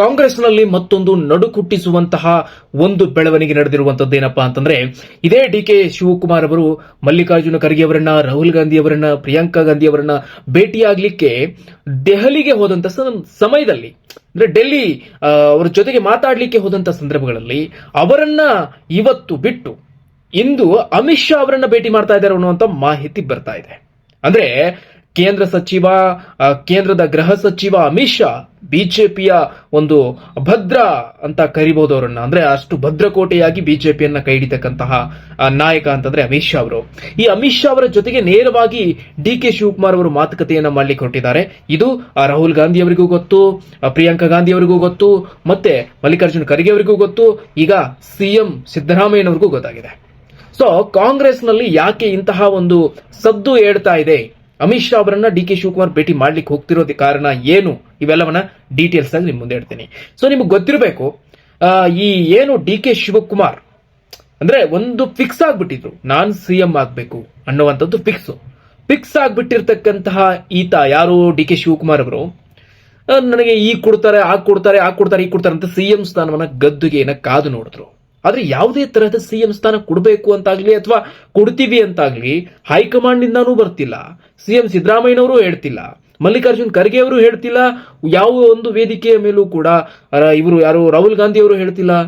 ಕಾಂಗ್ರೆಸ್ನಲ್ಲಿ ಮತ್ತೊಂದು ನಡುಕುಟ್ಟಿಸುವಂತಹ ಒಂದು ಬೆಳವಣಿಗೆ ನಡೆದಿರುವಂತದ್ದು ಏನಪ್ಪಾ ಅಂತಂದ್ರೆ, ಇದೇ ಡಿ ಕೆ ಶಿವಕುಮಾರ್ ಅವರು ಮಲ್ಲಿಕಾರ್ಜುನ ಖರ್ಗೆ ಅವರನ್ನ, ರಾಹುಲ್ ಗಾಂಧಿ ಅವರನ್ನ, ಪ್ರಿಯಾಂಕಾ ಗಾಂಧಿ ಅವರನ್ನ ಭೇಟಿಯಾಗಲಿಕ್ಕೆ ದೆಹಲಿಗೆ ಹೋದಂತ ಸಮಯದಲ್ಲಿ, ಅಂದ್ರೆ ಡೆಲ್ಲಿ ಅವರ ಜೊತೆಗೆ ಮಾತಾಡಲಿಕ್ಕೆ ಹೋದಂತ ಸಂದರ್ಭಗಳಲ್ಲಿ ಅವರನ್ನ ಇವತ್ತು ಬಿಟ್ಟು ಇಂದು ಅಮಿತ್ ಶಾ ಅವರನ್ನ ಭೇಟಿ ಮಾಡ್ತಾ ಇದ್ದಾರೆ ಅನ್ನುವಂತ ಮಾಹಿತಿ ಬರ್ತಾ ಇದೆ. ಅಂದ್ರೆ ಕೇಂದ್ರ ಸಚಿವ ಕೇಂದ್ರದ ಗೃಹ ಸಚಿವ ಅಮಿತ್ ಶಾ ಬಿಜೆಪಿಯ ಒಂದು ಭದ್ರ ಅಂತ ಕರಿಬಹುದು ಅವರನ್ನ. ಅಂದ್ರೆ ಅಷ್ಟು ಭದ್ರಕೋಟೆಯಾಗಿ ಬಿಜೆಪಿಯನ್ನ ಕೈ ಹಿಡಿತಕ್ಕಂತಹ ನಾಯಕ ಅಂತಂದ್ರೆ ಅಮಿತ್ ಶಾ ಅವರು. ಈ ಅಮಿತ್ ಶಾ ಅವರ ಜೊತೆಗೆ ನೇರವಾಗಿ ಡಿ ಕೆ ಶಿವಕುಮಾರ್ ಅವರು ಮಾತುಕತೆಯನ್ನ ಮಾಡ್ಲಿಕ್ಕೆ ಹೊರಟಿದ್ದಾರೆ. ಇದು ರಾಹುಲ್ ಗಾಂಧಿ ಅವರಿಗೂ ಗೊತ್ತು ಪ್ರಿಯಾಂಕಾ ಗಾಂಧಿ ಅವರಿಗೂ ಗೊತ್ತು, ಮತ್ತೆ ಮಲ್ಲಿಕಾರ್ಜುನ ಖರ್ಗೆ ಅವರಿಗೂ ಗೊತ್ತು, ಈಗ ಸಿಎಂ ಸಿದ್ದರಾಮಯ್ಯನವರಿಗೂ ಗೊತ್ತಾಗಿದೆ. ಸೊ, ಕಾಂಗ್ರೆಸ್ನಲ್ಲಿ ಯಾಕೆ ಇಂತಹ ಒಂದು ಸದ್ದು ಹೇಳ್ತಾ ಇದೆ? ಅಮಿತ್ ಶಾ ಅವರನ್ನ ಡಿ ಕೆ ಶಿವಕುಮಾರ್ ಭೇಟಿ ಮಾಡ್ಲಿಕ್ಕೆ ಹೋಗ್ತಿರೋದ ಕಾರಣ ಏನು? ಇವೆಲ್ಲವನ್ನ ಡೀಟೇಲ್ಸ್ ಆಗಿ ನಿಮ್ ಮುಂದೆ ಇಡ್ತೀನಿ ಸೊ ನಿಮ್ಗೆ ಗೊತ್ತಿರಬೇಕು ಈ ಏನು ಡಿ ಕೆ ಶಿವಕುಮಾರ್, ಅಂದ್ರೆ ಒಂದು ಫಿಕ್ಸ್ ಆಗ್ಬಿಟ್ಟಿದ್ರು. ನಾನ್ ಸಿಎಂ ಆಗ್ಬೇಕು ಅನ್ನುವಂಥದ್ದು ಫಿಕ್ಸ್ ಫಿಕ್ಸ್ ಆಗ್ಬಿಟ್ಟಿರ್ತಕ್ಕಂತಹ ಈತ ಯಾರು? ಡಿ ಕೆ ಶಿವಕುಮಾರ್ ಅವರು. ನನಗೆ ಈ ಕೊಡ್ತಾರೆ, ಆ ಕೊಡ್ತಾರೆ ಆ ಕೊಡ್ತಾರೆ, ಈ ಕೊಡ್ತಾರೆ ಅಂತ ಸಿಎಂ ಸ್ಥಾನವನ್ನ ಗದ್ದುಗೆ ಏನ ಕಾದು ನೋಡಿದ್ರು. ಆದ್ರೆ ಯಾವುದೇ ತರಹದ ಸಿಎಂ ಸ್ಥಾನ ಕೊಡಬೇಕು ಅಂತಾಗ್ಲಿ ಅಥವಾ ಕೊಡ್ತೀವಿ ಅಂತಾಗ್ಲಿ ಹೈಕಮಾಂಡ್ ನಿಂದಾನೂ ಬರ್ತಿಲ್ಲ. ಸಿಎಂ ಸಿದ್ದರಾಮಯ್ಯನವರು ಹೇಳ್ತಿಲ್ಲ. ಮಲ್ಲಿಕಾರ್ಜುನ್ ಖರ್ಗೆ ಅವರು ಹೇಳ್ತಿಲ್ಲ. ಯಾವ ಒಂದು ವೇದಿಕೆಯ ಮೇಲೂ ಕೂಡ ಇವರು ಯಾರು, ರಾಹುಲ್ ಗಾಂಧಿ ಅವರು ಹೇಳ್ತಿಲ್ಲ.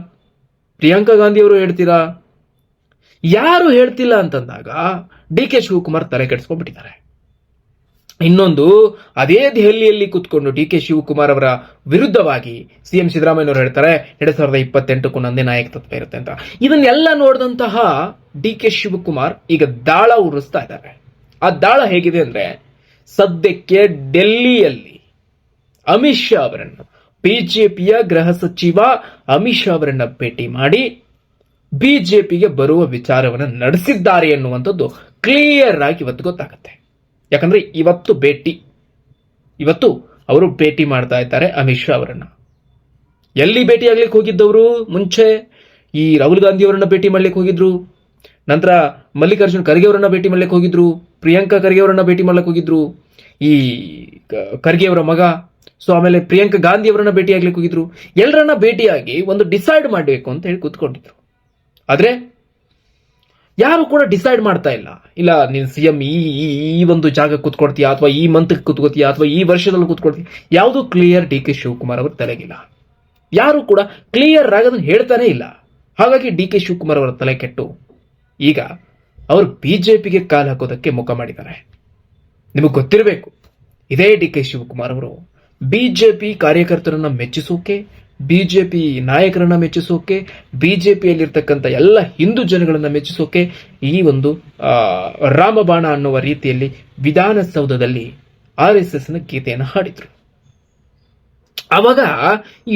ಪ್ರಿಯಾಂಕಾ ಗಾಂಧಿ ಅವರು ಹೇಳ್ತಿಲ್ಲ. ಯಾರು ಹೇಳ್ತಿಲ್ಲ ಅಂತಂದಾಗ ಡಿ ಕೆ ಶಿವಕುಮಾರ್ ತಲೆ ಕೆಡಿಸ್ಕೊಂಡ್ಬಿಟ್ಟಿದ್ದಾರೆ. ಇನ್ನೊಂದು, ಅದೇ ದೆಹಲಿಯಲ್ಲಿ ಕೂತ್ಕೊಂಡು ಡಿ ಕೆ ಶಿವಕುಮಾರ್ ಅವರ ವಿರುದ್ಧವಾಗಿ ಸಿಎಂ ಸಿದ್ದರಾಮಯ್ಯನವರು ಹೇಳ್ತಾರೆ, ಎರಡ್ ಸಾವಿರದ ಇಪ್ಪತ್ತೆಂಟಕ್ಕೂ ನಂದೇ ನಾಯಕತ್ವ ಇರುತ್ತೆ ಅಂತ. ಇದನ್ನೆಲ್ಲ ನೋಡಿದಂತಹ ಡಿ ಕೆ ಶಿವಕುಮಾರ್ ಈಗ ದಾಳ ಉರಿಸ್ತಾ ಇದ್ದಾರೆ. ಆ ದಾಳ ಹೇಗಿದೆ ಅಂದ್ರೆ, ಸದ್ಯಕ್ಕೆ ಡೆಲ್ಲಿಯಲ್ಲಿ ಅಮಿತ್ ಶಾ ಅವರನ್ನು, ಬಿಜೆಪಿಯ ಗೃಹ ಸಚಿವ ಅಮಿತ್ ಶಾ ಅವರನ್ನ ಭೇಟಿ ಮಾಡಿ ಬಿಜೆಪಿಗೆ ಬರುವ ವಿಚಾರವನ್ನು ನಡೆಸಿದ್ದಾರೆ ಎನ್ನುವಂಥದ್ದು ಕ್ಲಿಯರ್ ಆಗಿ ಇವತ್ತು ಗೊತ್ತಾಗುತ್ತೆ. ಯಾಕಂದ್ರೆ ಇವತ್ತು ಭೇಟಿ, ಇವತ್ತು ಅವರು ಭೇಟಿ ಮಾಡ್ತಾ ಇದ್ದಾರೆ ಅಮಿತ್ ಶಾ ಅವರನ್ನ. ಎಲ್ಲಿ ಭೇಟಿ ಆಗ್ಲಿಕ್ಕೆ ಹೋಗಿದ್ದವರು? ಮುಂಚೆ ಈ ರಾಹುಲ್ ಗಾಂಧಿ ಅವರನ್ನ ಭೇಟಿ ಮಾಡ್ಲಿಕ್ಕೆ ಹೋಗಿದ್ರು. ನಂತರ ಮಲ್ಲಿಕಾರ್ಜುನ್ ಖರ್ಗೆ ಅವರನ್ನ ಭೇಟಿ ಮಾಡ್ಲಿಕ್ಕೆ ಹೋಗಿದ್ರು. ಪ್ರಿಯಾಂಕಾ ಖರ್ಗೆ ಅವರನ್ನ ಭೇಟಿ ಮಾಡ್ಲಿಕ್ಕೆ ಹೋಗಿದ್ರು. ಈ ಖರ್ಗೆ ಅವರ ಮಗ, ಸೊ ಆಮೇಲೆ ಪ್ರಿಯಾಂಕಾ ಗಾಂಧಿ ಅವರನ್ನ ಭೇಟಿ ಆಗ್ಲಿಕ್ಕೆ ಹೋಗಿದ್ರು. ಎಲ್ಲರನ್ನ ಭೇಟಿಯಾಗಿ ಒಂದು ಡಿಸೈಡ್ ಮಾಡಬೇಕು ಅಂತ ಹೇಳಿ ಕೂತ್ಕೊಂಡಿದ್ರು. ಆದ್ರೆ ಯಾರು ಕೂಡ ಡಿಸೈಡ್ ಮಾಡ್ತಾ ಇಲ್ಲ. ಇಲ್ಲ, ನೀನ್ ಸಿ ಎಂ ಈ- ಈ ಒಂದು ಜಾಗ ಕೂತ್ಕೊಡ್ತೀಯಾ ಅಥವಾ ಈ ಮಂತ್ ಕುತ್ಕೊತೀಯ ಅಥವಾ ಈ ವರ್ಷದಲ್ಲಿ ಕೂತ್ಕೊಡ್ತೀಯ ಯಾವುದು ಕ್ಲಿಯರ್ ಡಿ ಕೆ ಶಿವಕುಮಾರ್ ಅವರು ತಲೆಗಿಲ್ಲ. ಯಾರು ಕೂಡ ಕ್ಲಿಯರ್ ಆಗಿ ಅದನ್ನ ಹೇಳ್ತಾನೆ ಇಲ್ಲ. ಹಾಗಾಗಿ ಡಿ ಕೆ ಶಿವಕುಮಾರ್ ಅವರ ತಲೆ ಕೆಟ್ಟು. ಈಗ ಅವರು ಬಿಜೆಪಿಗೆ ಕಾಲು ಹಾಕೋದಕ್ಕೆ ಮುಖ ಮಾಡಿದ್ದಾರೆ. ನಿಮಗೆ ಗೊತ್ತಿರಬೇಕು, ಇದೇ ಡಿ ಕೆ ಶಿವಕುಮಾರ್ ಅವರು ಬಿಜೆಪಿ ಕಾರ್ಯಕರ್ತರನ್ನ ಮೆಚ್ಚಿಸೋಕೆ ಬಿಜೆಪಿ ನಾಯಕರನ್ನ ಮೆಚ್ಚಿಸೋಕೆ, ಬಿಜೆಪಿಯಲ್ಲಿರ್ತಕ್ಕಂಥ ಎಲ್ಲ ಹಿಂದೂ ಜನಗಳನ್ನ ಮೆಚ್ಚಿಸೋಕೆ ಈ ಒಂದು ರಾಮಬಾಣ ಅನ್ನುವ ರೀತಿಯಲ್ಲಿ ವಿಧಾನಸೌಧದಲ್ಲಿ ಆರ್ ಎಸ್ ಎಸ್ನ ಗೀತೆಯನ್ನು ಹಾಡಿದ್ರು. ಆವಾಗ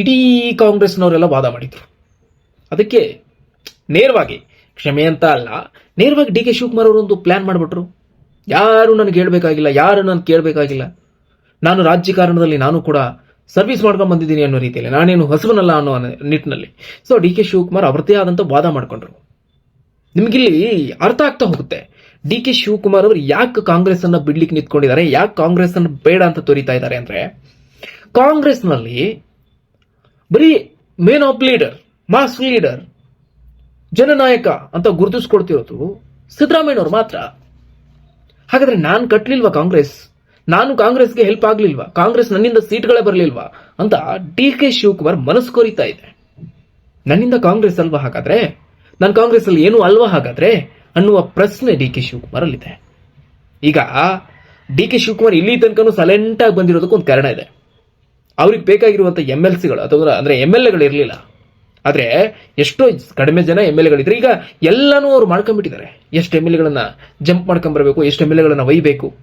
ಇಡೀ ಕಾಂಗ್ರೆಸ್ನವರೆಲ್ಲ ವಾದ ಮಾಡಿದ್ರು. ಅದಕ್ಕೆ ನೇರವಾಗಿ, ಕ್ಷಮೆ ಅಂತ ಅಲ್ಲ, ನೇರವಾಗಿ ಡಿ ಕೆ ಶಿವಕುಮಾರ್ ಅವರೊಂದು ಪ್ಲಾನ್ ಮಾಡಿಬಿಟ್ರು. ಯಾರು ನನಗೆ ಹೇಳ್ಬೇಕಾಗಿಲ್ಲ, ಯಾರು ನಾನು ಕೇಳಬೇಕಾಗಿಲ್ಲ. ನಾನು ರಾಜಕಾರಣದಲ್ಲಿ ನಾನು ಕೂಡ ಸರ್ವಿಸ್ ಮಾಡ್ಕೊಂಡು ಬಂದಿದ್ದೀನಿ ಅನ್ನೋ ರೀತಿಯಲ್ಲಿ. ನಾನೇನು ಹಸುವನಲ್ಲ ಅನ್ನೋ ನಿಟ್ಟಿನಲ್ಲಿ. ಸೊ ಡಿ ಕೆ ಶಿವಕುಮಾರ್ ಅವರದೇ ಆದಂಥ ವಾದ ಮಾಡ್ಕೊಂಡ್ರು. ನಿಮಗಿಲ್ಲಿ ಅರ್ಥ ಆಗ್ತಾ ಹೋಗುತ್ತೆ. ಡಿ ಕೆ ಶಿವಕುಮಾರ್ ಅವರು ಯಾಕೆ ಕಾಂಗ್ರೆಸ್ ಅನ್ನ ಬಿಡ್ಲಿಕ್ಕೆ ನಿಂತ್ಕೊಂಡಿದ್ದಾರೆ, ಯಾಕೆ ಕಾಂಗ್ರೆಸ್ ಅನ್ನು ಬೇಡ ಅಂತ ತೋರಿತಾ ಇದ್ದಾರೆ ಅಂದ್ರೆ, ಕಾಂಗ್ರೆಸ್ನಲ್ಲಿ ಬರೀ main of leader mass leader ಜನನಾಯಕ ಅಂತ ಗುರುತಿಸ್ಕೊಡ್ತಿರೋದು ಸಿದ್ದರಾಮಯ್ಯವರು ಮಾತ್ರ. ಹಾಗಾದ್ರೆ ನಾನು ಕಟ್ಲಿಲ್ವಾ ಕಾಂಗ್ರೆಸ್? ನಾನು ಕಾಂಗ್ರೆಸ್ಗೆ ಹೆಲ್ಪ್ ಆಗ್ಲಿಲ್ವಾ? ಕಾಂಗ್ರೆಸ್ ನನ್ನಿಂದ ಸೀಟ್ಗಳೇ ಬರಲಿಲ್ವಾ? ಅಂತ ಡಿ ಕೆ ಶಿವಕುಮಾರ್ ಮನಸ್ಸು ಇದೆ. ನನ್ನಿಂದ ಕಾಂಗ್ರೆಸ್ ಅಲ್ವಾ ಹಾಗಾದ್ರೆ? ನಾನು ಕಾಂಗ್ರೆಸ್ ಅಲ್ಲಿ ಏನು ಅಲ್ವಾ ಹಾಗಾದ್ರೆ? ಅನ್ನುವ ಪ್ರಶ್ನೆ ಡಿ ಕೆ ಶಿವಕುಮಾರ್ ಅಲ್ಲಿದೆ ಈಗ ಡಿ ಕೆ ಶಿವಕುಮಾರ್ ಇಲ್ಲಿ ತನಕನೂ ಸೈಲೆಂಟ್ ಆಗಿ ಬಂದಿರೋದಕ್ಕೆ ಒಂದು ಕಾರಣ ಇದೆ. ಅವ್ರಿಗೆ ಬೇಕಾಗಿರುವಂತ ಎಂ ಎಲ್ ಸಿಗಳು ಅಥವಾ ಅಂದ್ರೆ ಎಂ ಎಲ್ ಎಗಳು ಇರಲಿಲ್ಲ. ಆದ್ರೆ ಎಷ್ಟೋ ಕಡಿಮೆ ಜನ ಎಂ ಎಲ್ ಎಗಳಿದ್ರೆ ಈಗ ಎಲ್ಲಾನು ಅವ್ರು ಮಾಡ್ಕೊಂಡ್ಬಿಟ್ಟಿದ್ದಾರೆ. ಎಷ್ಟು ಎಂ ಎಲ್ ಎಗಳನ್ನ ಜಂಪ್ ಮಾಡ್ಕೊಂಡ್ ಬರಬೇಕು ಎಷ್ಟು ಎಂ ಎಲ್ ಎಗಳನ್ನ ಒಯ್ಬೇಕು.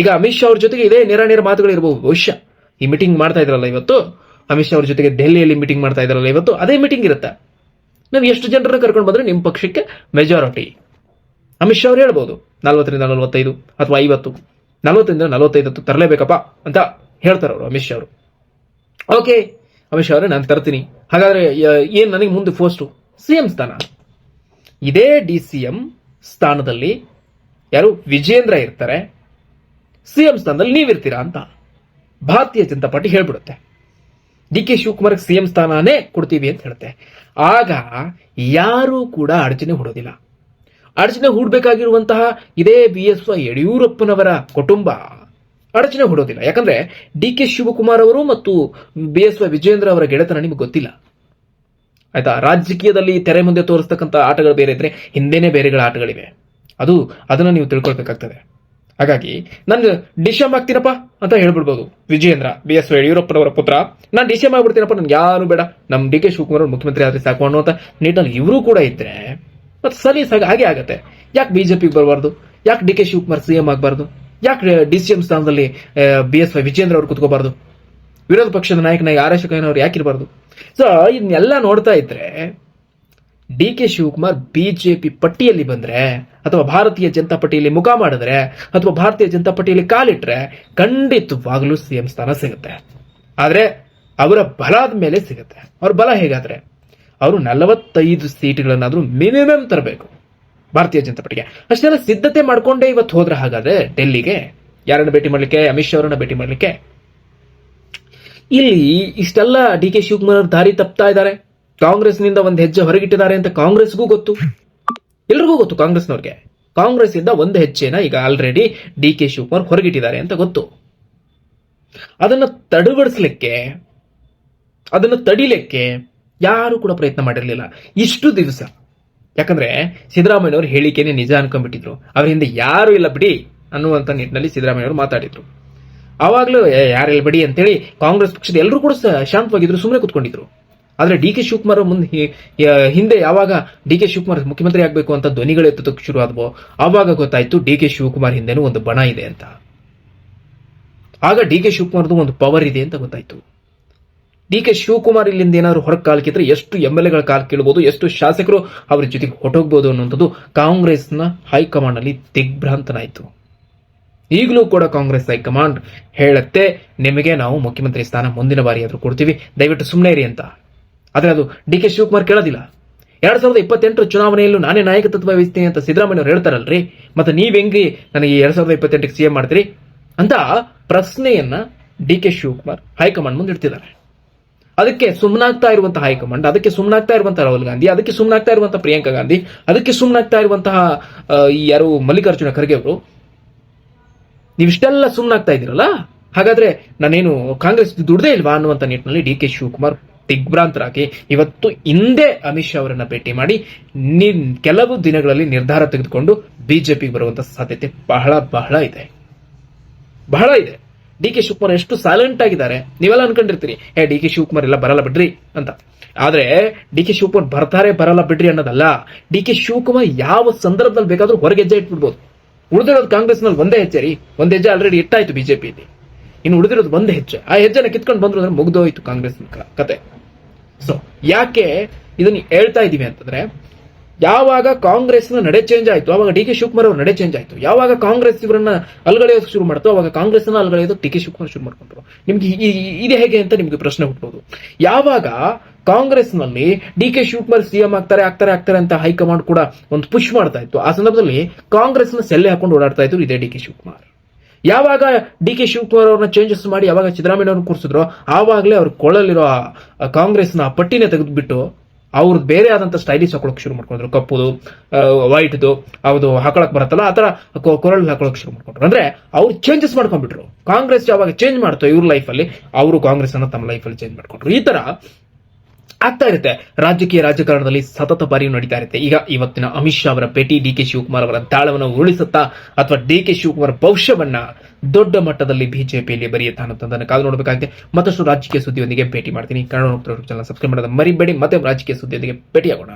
ಈಗ ಅಮಿತ್ ಶಾ ಅವ್ರ ಜೊತೆಗೆ ಇದೇ ನೇರ ನೇರ ಮಾತುಗಳು ಇರಬಹುದು ಬಹುಶಃ. ಈ ಮೀಟಿಂಗ್ ಮಾಡ್ತಾ ಇದ್ರಲ್ಲ ಇವತ್ತು? ಅಮಿತ್ ಶಾ ಅವ್ರ ಜೊತೆಗೆ ದೆಹಲಿಯಲ್ಲಿ ಮೀಟಿಂಗ್ ಮಾಡ್ತಾ ಇದ್ರಲ್ಲ ಇವತ್ತು? ಅದೇ ಮೀಟಿಂಗ್ ಇರುತ್ತೆ. ನಾವು ಎಷ್ಟು ಜನರನ್ನ ಕರ್ಕೊಂಡು ಬಂದ್ರೆ ನಿಮ್ಮ ಪಕ್ಷಕ್ಕೆ ಮೆಜಾರಿಟಿ ಅಮಿತ್ ಶಾ ಅವ್ರು ಹೇಳ್ಬೋದು, ನಲ್ವತ್ತರಿಂದ ನಲವತ್ತೈದು ಅಥವಾ ಐವತ್ತು. ನಲವತ್ತರಿಂದ ನಲವತ್ತೈದು ತರಲೇಬೇಕಪ್ಪ ಅಂತ ಹೇಳ್ತಾರೆ ಅವರು ಅಮಿತ್ ಶಾ ಅವರು. ಓಕೆ, ಅಮಿತ್ ಶಾ ಅವರೇ, ನಾನು ತರ್ತೀನಿ. ಹಾಗಾದ್ರೆ ಏನ್ ನನಗೆ ಮುಂದೆ ಫೋಸ್ಟು ಸಿ ಎಂ ಸ್ಥಾನ. ಇದೇ ಡಿ ಸಿ ಎಂ ಸ್ಥಾನದಲ್ಲಿ ಯಾರು ವಿಜೇಂದ್ರ ಇರ್ತಾರೆ ಸಿಎಂ ಸ್ಥಾನದಲ್ಲಿ ನೀವಿರ್ತೀರಾ ಅಂತ ಭಾರತೀಯ ಜನತಾ ಪಾರ್ಟಿ ಹೇಳ್ಬಿಡುತ್ತೆ. ಡಿ ಕೆ ಶಿವಕುಮಾರ್ ಸಿಎಂ ಸ್ಥಾನನೇ ಕೊಡ್ತೀವಿ ಅಂತ ಹೇಳುತ್ತೆ. ಆಗ ಯಾರೂ ಕೂಡ ಅಡಚಣೆ ಹೂಡೋದಿಲ್ಲ. ಅಡಚಣೆ ಹೂಡಬೇಕಾಗಿರುವಂತಹ ಇದೇ ಬಿ ಎಸ್ ಯಡಿಯೂರಪ್ಪನವರ ಕುಟುಂಬ ಅಡಚಣೆ ಹೂಡೋದಿಲ್ಲ. ಯಾಕಂದ್ರೆ ಡಿ ಕೆ ಶಿವಕುಮಾರ್ ಅವರು ಮತ್ತು ಬಿ ಎಸ್ ವೈ ವಿಜೇಂದ್ರ ಅವರ ಗೆಳೆತನ ನಿಮಗೆ ಗೊತ್ತಿಲ್ಲ. ಆಯ್ತಾ? ರಾಜಕೀಯದಲ್ಲಿ ತೆರೆ ಮುಂದೆ ತೋರಿಸ್ತಕ್ಕಂಥ ಆಟಗಳು ಬೇರೆ ಇದ್ರೆ ಹಿಂದೆನೆ ಬೇರೆಗಳ ಆಟಗಳಿವೆ. ಅದು ಅದನ್ನ ನೀವು ತಿಳ್ಕೊಳ್ಬೇಕಾಗ್ತದೆ. ಹಾಗಾಗಿ ನಾನು ಡಿಶಮ್ ಆಗ್ತೀನಪ್ಪ ಅಂತ ಹೇಳ್ಬಿಡ್ಬೋದು. ವಿಜಯೇಂದ್ರ ಬಿ ಎಸ್ ಯಡಿಯೂರಪ್ಪನವರ ಪುತ್ರ. ನಾನು ಡಿಶಮ್ ಆಗ್ಬಿಡ್ತೀನಪ್ಪ, ನನ್ಗೆ ಯಾರು ಬೇಡ. ನಮ್ ಡಿ ಕೆ ಶಿವಕುಮಾರ್ ಮುಖ್ಯಮಂತ್ರಿ ಆದ್ರೆ ಸಾಕು ಅಂತ ನೀಟಲ್ಲಿ ಇವರು ಕೂಡ ಇದ್ರೆ, ಮತ್ತೆ ಸಲೀಸಾಗಿ ಹಾಗೆ ಆಗತ್ತೆ. ಯಾಕೆ ಬಿಜೆಪಿಗೆ ಬರಬಾರ್ದು? ಯಾಕೆ ಡಿ ಕೆ ಶಿವಕುಮಾರ್ ಸಿಎಂ ಆಗಬಾರ್ದು? ಯಾಕೆ ಡಿ ಸಿ ಎಂ ಸ್ಥಾನದಲ್ಲಿ ಬಿ ಎಸ್ ವೈ ವಿಜೇಂದ್ರ ಅವರು ಕುತ್ಕೋಬಾರ್ದು? ವಿರೋಧ ಪಕ್ಷದ ನಾಯಕನಾಗಿ ಆರ್ ಎಸ್ ಅವ್ರು ಯಾಕಿರಬಾರ್ದು? ಸೊ ಇದನ್ನೆಲ್ಲ ನೋಡ್ತಾ ಇದ್ರೆ ಡಿ ಕೆ ಶಿವಕುಮಾರ್ ಬಿಜೆಪಿ ಪಟ್ಟಿಯಲ್ಲಿ ಬಂದ್ರೆ, ಅಥವಾ ಭಾರತೀಯ ಜನತಾ ಪಟ್ಟಿಯಲ್ಲಿ ಮುಖ ಮಾಡಿದ್ರೆ, ಅಥವಾ ಭಾರತೀಯ ಜನತಾ ಪಟ್ಟಿಯಲ್ಲಿ ಕಾಲಿಟ್ರೆ, ಖಂಡಿತವಾಗ್ಲೂ ಸಿಎಂ ಸ್ಥಾನ ಸಿಗುತ್ತೆ. ಆದ್ರೆ, ಅವರ ಬಲದ ಮೇಲೆ ಸಿಗುತ್ತೆ. ಅವ್ರ ಬಲ ಹೇಗಾದ್ರೆ? ಅವರು ನಲವತ್ತೈದು ಸೀಟ್ಗಳನ್ನಾದ್ರೂ ಮಿನಿಮಮ್ ತರಬೇಕು ಭಾರತೀಯ ಜನತಾ ಪಟ್ಟಿಗೆ. ಅಷ್ಟೆಲ್ಲ ಸಿದ್ಧತೆ ಮಾಡ್ಕೊಂಡೇ ಇವತ್ತು ಹೋದ್ರೆ ಹಾಗಾದ್ರೆ ಡೆಲ್ಲಿಗೆ? ಯಾರನ್ನ ಭೇಟಿ ಮಾಡ್ಲಿಕ್ಕೆ? ಅಮಿತ್ ಶಾ ಅವರನ್ನ ಭೇಟಿ ಮಾಡ್ಲಿಕ್ಕೆ? ಇಲ್ಲಿ ಇಷ್ಟೆಲ್ಲ ಡಿ ಕೆ ಶಿವಕುಮಾರ್ ದಾರಿ ತಪ್ತಾ ಇದ್ದಾರೆ. ಕಾಂಗ್ರೆಸ್ನಿಂದ ಒಂದು ಹೆಜ್ಜೆ ಹೊರಗಿಟ್ಟಿದ್ದಾರೆ ಅಂತ ಕಾಂಗ್ರೆಸ್ಗೂ ಗೊತ್ತು. ಎಲ್ರಿಗೂ ಗೊತ್ತು ಕಾಂಗ್ರೆಸ್ನವ್ರಿಗೆ. ಕಾಂಗ್ರೆಸ್ ಇಂದ ಒಂದು ಹೆಜ್ಜೆನ ಈಗ ಆಲ್ರೆಡಿ ಡಿ ಕೆ ಶಿವಕುಮಾರ್ ಹೊರಗಿಟ್ಟಿದ್ದಾರೆ ಅಂತ ಗೊತ್ತು. ಅದನ್ನ ತಡವಡಿಸ್ಲಿಕ್ಕೆ ಅದನ್ನ ತಡಿಲಿಕ್ಕೆ ಯಾರು ಕೂಡ ಪ್ರಯತ್ನ ಮಾಡಿರಲಿಲ್ಲ. ಇಷ್ಟು ದಿವಸ. ಯಾಕಂದ್ರೆ ಸಿದ್ದರಾಮಯ್ಯನವರು ಹೇಳಿಕೆನೆ ನಿಜ ಅನ್ಕೊಂಡ್ಬಿಟ್ಟಿದ್ರು. ಅವ್ರ ಹಿಂದೆ ಯಾರು ಇಲ್ಲ ಬಿಡಿ ಅನ್ನುವಂತ ನಿಟ್ಟಿನಲ್ಲಿ ಸಿದ್ದರಾಮಯ್ಯವರು ಮಾತಾಡಿದ್ರು. ಅವಾಗ್ಲೂ ಯಾರು ಇಲ್ಲ ಬಿಡಿ ಅಂತೇಳಿ ಕಾಂಗ್ರೆಸ್ ಪಕ್ಷದ ಎಲ್ಲರೂ ಕೂಡ ಶಾಂತವಾಗಿದ್ರು ಸುಮ್ಮನೆ ಕುತ್ಕೊಂಡಿದ್ರು. ಆದ್ರೆ ಡಿ ಕೆ ಶಿವಕುಮಾರ್ ಮುಂದೆ ಹಿಂದೆ ಯಾವಾಗ ಡಿ ಕೆ ಶಿವಕುಮಾರ್ ಮುಖ್ಯಮಂತ್ರಿ ಆಗಬೇಕು ಅಂತ ಧ್ವನಿಗಳು ಎತ್ತದಕ್ಕೆ ಶುರು ಆದ್ವೋ, ಆವಾಗ ಗೊತ್ತಾಯ್ತು ಡಿ ಕೆ ಶಿವಕುಮಾರ್ ಹಿಂದೆನೂ ಒಂದು ಬಣ ಇದೆ ಅಂತ. ಆಗ ಡಿ ಕೆ ಶಿವಕುಮಾರ್ದು ಒಂದು ಪವರ್ ಇದೆ ಅಂತ ಗೊತ್ತಾಯ್ತು. ಡಿ ಕೆ ಶಿವಕುಮಾರ್ ಇಲ್ಲಿಂದ ಏನಾದ್ರು ಹೊರಗೆ ಕಾಲ್ ಕಿದ್ರೆ ಎಷ್ಟು ಎಂ ಎಲ್ ಎಗಳ ಕಾಲ್ ಕೀಳ್ಬೋದು, ಎಷ್ಟು ಶಾಸಕರು ಅವ್ರ ಜೊತೆಗೆ ಹೊಟ್ಟೋಗ್ಬೋದು ಅನ್ನುವಂಥದ್ದು ಕಾಂಗ್ರೆಸ್ನ ಹೈಕಮಾಂಡ್ ಅಲ್ಲಿ ದಿಗ್ಭ್ರಾಂತನಾಯ್ತು. ಈಗಲೂ ಕೂಡ ಕಾಂಗ್ರೆಸ್ ಹೈಕಮಾಂಡ್ ಹೇಳುತ್ತೆ, ನಿಮಗೆ ನಾವು ಮುಖ್ಯಮಂತ್ರಿ ಸ್ಥಾನ ಮುಂದಿನ ಬಾರಿ ಆದರೂ ಕೊಡ್ತೀವಿ, ದಯವಿಟ್ಟು ಸುಮ್ಮನೆ ಇರಿ ಅಂತ. ಆದ್ರೆ ಅದು ಡಿ ಕೆ ಶಿವಕುಮಾರ್ ಕೇಳೋದಿಲ್ಲ. ಎರಡ್ ಸಾವಿರದ ಇಪ್ಪತ್ತೆಂಟರ ಚುನಾವಣೆಯಲ್ಲೂ ನಾನೇ ನಾಯಕತ್ವ ವಹಿಸ್ತೀನಿ ಅಂತ ಸಿದ್ದರಾಮಯ್ಯ ಅವರು ಹೇಳ್ತಾರಲ್ರಿ? ಮತ್ತೆ ನೀವ್ ಹೆಂಗ್ರಿ ನನಗೆ ಎರಡ್ ಸಾವಿರದ ಇಪ್ಪತ್ತೆಂಟಕ್ಕೆ ಸಿಎಂ ಮಾಡ್ತೀರಿ? ಅಂತ ಪ್ರಶ್ನೆಯನ್ನ ಡಿ ಕೆ ಶಿವಕುಮಾರ್ ಹೈಕಮಾಂಡ್ ಮುಂದೆ ಇಡ್ತಿದ್ದಾರೆ. ಅದಕ್ಕೆ ಸುಮ್ಮನಾಗ್ತಾ ಇರುವಂತಹ ಹೈಕಮಾಂಡ್, ಅದಕ್ಕೆ ಸುಮ್ಮನಾಗ್ತಾ ಇರುವಂತಹ ರಾಹುಲ್ ಗಾಂಧಿ, ಅದಕ್ಕೆ ಸುಮ್ಮನಾಗ್ತಾ ಇರುವಂತಹ ಪ್ರಿಯಾಂಕಾ ಗಾಂಧಿ, ಅದಕ್ಕೆ ಸುಮ್ಮನಾಗ್ತಾ ಇರುವಂತಹ ಈ ಯಾರು ಮಲ್ಲಿಕಾರ್ಜುನ ಖರ್ಗೆ ಅವರು, ನೀವಿಷ್ಟೆಲ್ಲ ಸುಮ್ಮನಾಗ್ತಾ ಇದ್ದೀರಲ್ಲ? ಹಾಗಾದ್ರೆ ನಾನೇನು ಕಾಂಗ್ರೆಸ್ ದುಡ್ದೇ ಇಲ್ವಾ ಅನ್ನುವಂತ ನಿಟ್ಟಿನಲ್ಲಿ ಡಿ ಕೆ ಶಿವಕುಮಾರ್ ದಿಗ್ಭ್ರಾಂತರಾಗಿ ಇವತ್ತು ಹಿಂದೆ ಅಮಿತ್ ಶಾ ಅವರನ್ನ ಭೇಟಿ ಮಾಡಿ ಕೆಲವು ದಿನಗಳಲ್ಲಿ ನಿರ್ಧಾರ ತೆಗೆದುಕೊಂಡು ಬಿಜೆಪಿಗೆ ಬರುವಂತ ಸಾಧ್ಯತೆ ಬಹಳ ಬಹಳ ಇದೆ. ಬಹಳ ಇದೆ. ಡಿ ಕೆ ಶಿವಕುಮಾರ್ ಎಷ್ಟು ಸೈಲೆಂಟ್ ಆಗಿದ್ದಾರೆ. ನೀವೆಲ್ಲ ಅನ್ಕೊಂಡಿರ್ತೀರಿ, ಏ ಡಿ ಕೆ ಶಿವಕುಮಾರ್ ಎಲ್ಲ ಬರಲ್ಲ ಬಿಡ್ರಿ ಅಂತ. ಆದ್ರೆ ಡಿ ಕೆ ಶಿವಕುಮಾರ್ ಬರ್ತಾರೆ, ಬರಲ್ಲ ಬಿಡ್ರಿ ಅನ್ನೋದಲ್ಲ. ಡಿ ಕೆ ಶಿವಕುಮಾರ್ ಯಾವ ಸಂದರ್ಭದಲ್ಲಿ ಬೇಕಾದ್ರೂ ಹೊರಗೆ ಹೆಜ್ಜೆ ಇಟ್ಬಿಡ್ಬೋದು. ಉಳಿದಿರೋದು ಕಾಂಗ್ರೆಸ್ನಲ್ಲಿ ಒಂದೇ ಹೆಜ್ಜೆ ರೀ. ಒಂದ್ ಹೆಜ್ಜೆ ಆಲ್ರೆಡಿ ಇಟ್ಟಾಯ್ತು ಬಿಜೆಪಿಯಲ್ಲಿ. ಇನ್ನು ಉಳಿದಿರೋದು ಒಂದೇ ಹೆಜ್ಜೆ. ಆ ಹೆಜ್ಜೆನ ಕಿತ್ಕೊಂಡು ಬಂದ್ರು ಅಂದ್ರೆ ಮುಗ್ದೋಯ್ತು ಕಾಂಗ್ರೆಸ್ ಕತೆ. ಸೊ ಯಾಕೆ ಇದನ್ನ ಹೇಳ್ತಾ ಇದೀವಿ ಅಂತಂದ್ರೆ, ಯಾವಾಗ ಕಾಂಗ್ರೆಸ್ನ ನಡೆ ಚೇಂಜ್ ಆಯ್ತು, ಅವಾಗ ಡಿ ಕೆ ಶಿವಕುಮಾರ್ ಅವ್ರ ನಡೆ ಚೇಂಜ್ ಆಯ್ತು, ಯಾವಾಗ ಕಾಂಗ್ರೆಸ್ ಇವರನ್ನ ಅಲ್ಗಳೆಯೋದಕ್ಕೆ ಶುರು ಮಾಡ್ತು, ಅವಾಗ ಕಾಂಗ್ರೆಸ್ನ ಅಲ್ಗಳೆಯೋದಕ್ಕೆ ಡಿ ಕೆ ಶಿವಕುಮಾರ್ ಶುರು ಮಾಡ್ಕೊಂಡ್ರು. ನಿಮ್ಗೆ ಇದು ಹೇಗೆ ಅಂತ ನಿಮ್ಗೆ ಪ್ರಶ್ನೆ ಹುಟ್ಟಬಹುದು ಯಾವಾಗ ಕಾಂಗ್ರೆಸ್ನಲ್ಲಿ ಡಿ ಕೆ ಶಿವಕುಮಾರ್ ಸಿಎಂ ಆಗ್ತಾರೆ ಆಗ್ತಾರೆ ಆಗ್ತಾರೆ ಅಂತ ಹೈಕಮಾಂಡ್ ಕೂಡ ಒಂದು ಪುಷ್ ಮಾಡ್ತಾ ಇತ್ತು, ಆ ಸಂದರ್ಭದಲ್ಲಿ ಕಾಂಗ್ರೆಸ್ನ ಸೆಲ್ಲೆ ಹಾಕೊಂಡು ಓಡಾಡ್ತಾ ಇದ್ರು ಇದೇ ಡಿ ಕೆ ಶಿವಕುಮಾರ್. ಯಾವಾಗ ಡಿ ಕೆ ಶಿವಕುಮಾರ್ ಅವ್ರನ್ನ ಚೇಂಜಸ್ ಮಾಡಿ ಯಾವಾಗ ಸಿದ್ದರಾಮಯ್ಯ ಅವ್ರನ್ನ ಕೂರಿಸಿದ್ರು, ಆವಾಗಲೇ ಅವ್ರ ಕೊಳಲಿರೋ ಕಾಂಗ್ರೆಸ್ನ ಪಟ್ಟಿನೇ ತೆಗೆದ್ಬಿಟ್ಟು ಅವ್ರದ್ದು ಬೇರೆ ಆದಂತ ಸ್ಟೈಲಿಶ್ ಹಾಕೊಳಕ್ ಶುರು ಮಾಡ್ಕೊಂಡ್ರು. ಕಪ್ಪುದು ವೈಟ್ದು ಅದು ಹಾಕೊಳಕ್ ಬರತ್ತಲ್ಲ, ಆ ತರ ಕೊರಳು ಹಾಕೊಳಕ್ ಶುರು ಮಾಡ್ಕೊಂಡ್ರು. ಅಂದ್ರೆ ಅವ್ರು ಚೇಂಜಸ್ ಮಾಡ್ಕೊಂಡ್ಬಿಟ್ರು. ಕಾಂಗ್ರೆಸ್ ಯಾವಾಗ ಚೇಂಜ್ ಮಾಡ್ತೋ ಇವ್ರ ಲೈಫಲ್ಲಿ ಅವರು ಕಾಂಗ್ರೆಸ್ ಅನ್ನ ತಮ್ಮ ಲೈಫಲ್ಲಿ ಚೇಂಜ್ ಮಾಡ್ಕೊಂಡ್ರು. ಈ ತರ ಆಗ್ತಾ ಇರುತ್ತೆ. ರಾಜಕೀಯ ರಾಜಕಾರಣದಲ್ಲಿ ಸತತ ಬಾರಿಯೂ ನಡೀತಾ ಇರುತ್ತೆ. ಈಗ ಇವತ್ತಿನ ಅಮಿತ್ ಶಾ ಅವರ ಭೇಟಿ ಡಿ ಕೆ ಶಿವಕುಮಾರ್ ಅವರ ದಾಳವನ್ನು ಉರುಳಿಸುತ್ತಾ ಅಥವಾ ಡಿ ಕೆ ಶಿವಕುಮಾರ್ ಭವಿಷ್ಯವನ್ನ ದೊಡ್ಡ ಮಟ್ಟದಲ್ಲಿ ಬಿಜೆಪಿಯಲ್ಲಿ ಬರೆಯುತ್ತಾ ಅನ್ನೋದನ್ನು ಕಾದು ನೋಡಬೇಕಾಗಿದೆ ಮತ್ತಷ್ಟು ರಾಜಕೀಯ ಸುದ್ದಿಯೊಂದಿಗೆ ಭೇಟಿ ಮಾಡ್ತೀನಿ. ಕನ್ನಡ ಚಾನಲ್ ಸಬ್ಸ್ಕ್ರೈಬ್ ಮಾಡೋದು ಮರಿಬೇಡಿ. ಮತ್ತೆ ರಾಜಕೀಯ ಸುದ್ದಿಯೊಂದಿಗೆ ಭೇಟಿಯಾಗೋಣ.